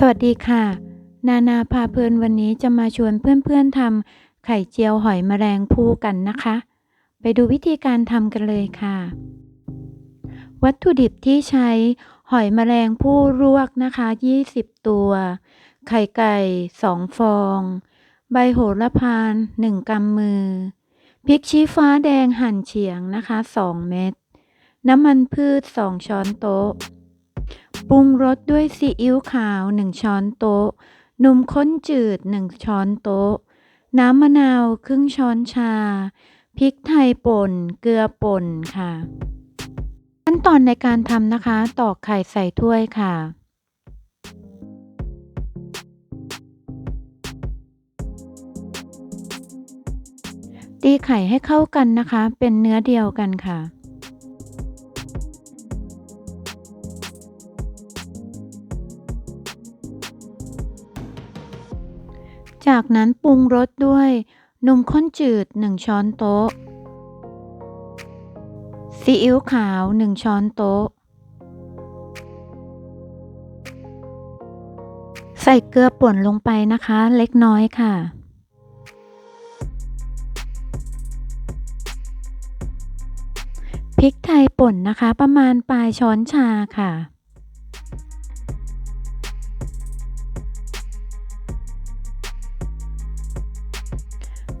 สวัสดีค่ะ นานาพาเพลินวันนี้จะมาชวนเพื่อนๆทำไข่เจียวหอยแมลงภู่กันนะคะ ไปดูวิธีการทำกันเลยค่ะ วัตถุดิบที่ใช้หอยแมลงภู่รวกนะคะ 20 ตัว ไข่ไก่ 2 ฟอง ใบโหระพาน 1 กำมือ พริกชี้ฟ้าแดงหั่นเฉียงนะคะ 2 เม็ด น้ำมันพืช 2 ช้อนโต๊ะ ปรุงรสด้วยซีอิ๊วขาว 1 ช้อนโต๊ะ นมข้นจืด 1 ช้อนโต๊ะ น้ำมะนาวครึ่งช้อนชา พริกไทยป่น เกลือป่นค่ะ ขั้นตอนในการทำนะคะ ตอกไข่ใส่ถ้วยค่ะตีไข่ให้เข้ากันนะคะ เป็นเนื้อเดียวกันค่ะ จากนั้นปรุงรสด้วย นมข้นจืด 1 ช้อนโต๊ะ ซีอิ๊วขาว 1 ช้อนโต๊ะ ใส่เกลือป่นลงไปนะคะ เล็กน้อยค่ะพริกไทยป่นนะคะ ประมาณปลายช้อนชาค่ะ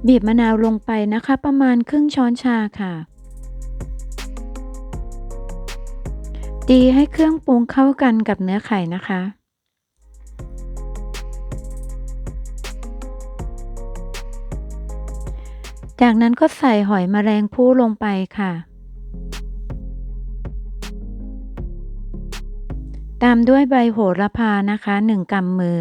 บีบมะนาวลงไปนะคะ ประมาณครึ่งช้อนชาค่ะ ตีให้เครื่องปรุงเข้ากันกับเนื้อไข่นะคะ จากนั้นก็ใส่หอยแมลงภู่ลงไปค่ะ ตามด้วยใบโหระพานะคะ 1กำมือ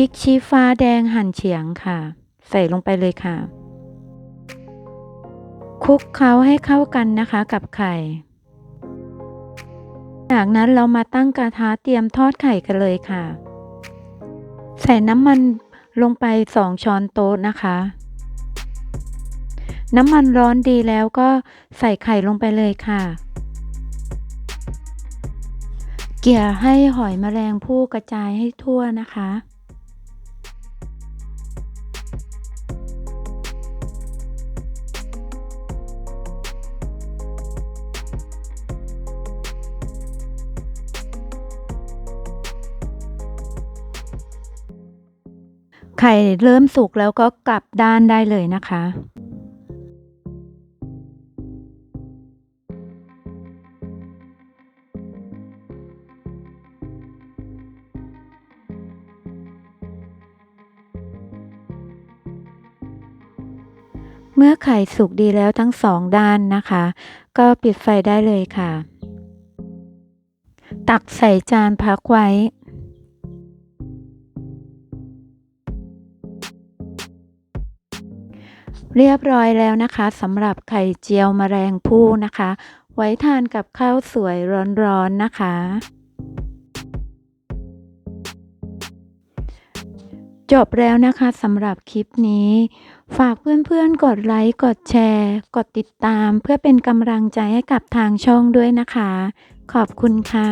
พริกชี้ฟ้าแดงหั่นเฉียงค่ะ ใส่ลงไปเลยค่ะ คลุกเคล้าให้เข้ากันนะคะกับไข่ จากนั้นเรามาตั้งกระทะเตรียมทอดไข่กันเลยค่ะ ใส่น้ำมันลงไป2ช้อนโต๊ะนะคะ น้ำมันร้อนดีแล้วก็ใส่ไข่ลงไปเลยค่ะเกี่ยให้หอยแมลงภู่กระจายให้ทั่วนะคะ ไข่เริ่มสุกแล้วก็กลับด้านได้เลยนะคะ เมื่อไข่สุกดีแล้วทั้งสองด้านนะคะ ก็ปิดไฟได้เลยค่ะ ตักใส่จานพักไว้ เรียบร้อยแล้วนะคะสำหรับไข่เจียวมแมลงภู่นะคะ ไว้ทานกับข้าวสวยร้อนๆนะคะ จบแล้วนะคะสำหรับคลิปนี้ ฝากเพื่อนๆกดไลค์กดแชร์ กดติดตาม เพื่อเป็นกำลังใจให้กับทางช่องด้วยนะคะ ขอบคุณค่ะ